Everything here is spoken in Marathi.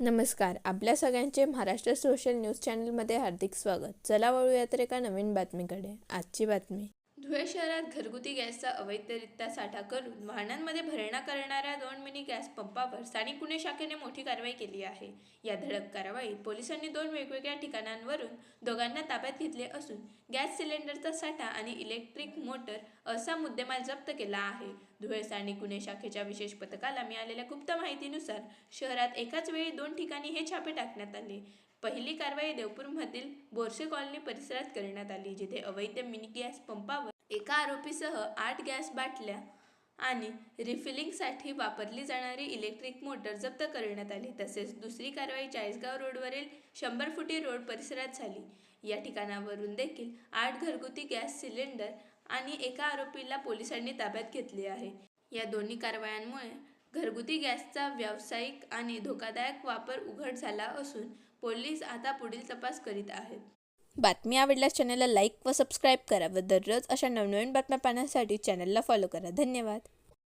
नमस्कार. आपल्या सगळ्यांचे महाराष्ट्र सोशल न्यूज चॅनलमध्ये हार्दिक स्वागत. चला वळूया तर एका नवीन बातमीकडे. आजची बातमी. धुळे शहरात घरगुती गॅसचा अवैधरित्या साठा करून वाहनांमध्ये भरणा करणाऱ्या दोन मिनी गॅस पंपावर स्थानिक गुन्हे शाखेने मोठी कारवाई केली आहे. या धडक कारवाईत पोलिसांनी दोन वेगवेगळ्या ठिकाणांवरून दोघांना ताब्यात घेतले असून गॅस सिलेंडरचा साठा आणि इलेक्ट्रिक मोटर असा मुद्देमाल जप्त केला आहे. धुळे आणि गुन्हे शाखेच्या विशेष पथकाला मिळालेल्या गुप्त माहितीनुसार शहरात एकाच वेळी दोन ठिकाणी हे छापे टाकण्यात आले. पहिली कारवाई देवपूरमधील बोरसे कॉलनी परिसरात करण्यात आली जिथे अवैध मिनी गॅस पंपावर एका आरोपीसह आठ गॅस बाटल्या आणि रिफिलिंगसाठी वापरली जाणारी इलेक्ट्रिक मोटर जप्त करण्यात आली. तसेच दुसरी कारवाई चाळीसगाव रोडवरील शंभर फुटी रोड परिसरात झाली. या ठिकाणावरून देखील आठ घरगुती गॅस सिलेंडर आणि एका आरोपीला पोलिसांनी ताब्यात घेतले आहे. या दोन्ही कारवायांमुळे घरगुती गॅसचा व्यावसायिक आणि धोकादायक वापर उघड झाला असून पोलीस आता पुढील तपास करीत आहेत. बातमी आवडल्यास चॅनलला लाईक व सबस्क्राईब करा व दररोज अशा नवनवीन बातम्या पाहण्यासाठी चॅनलला फॉलो करा. धन्यवाद.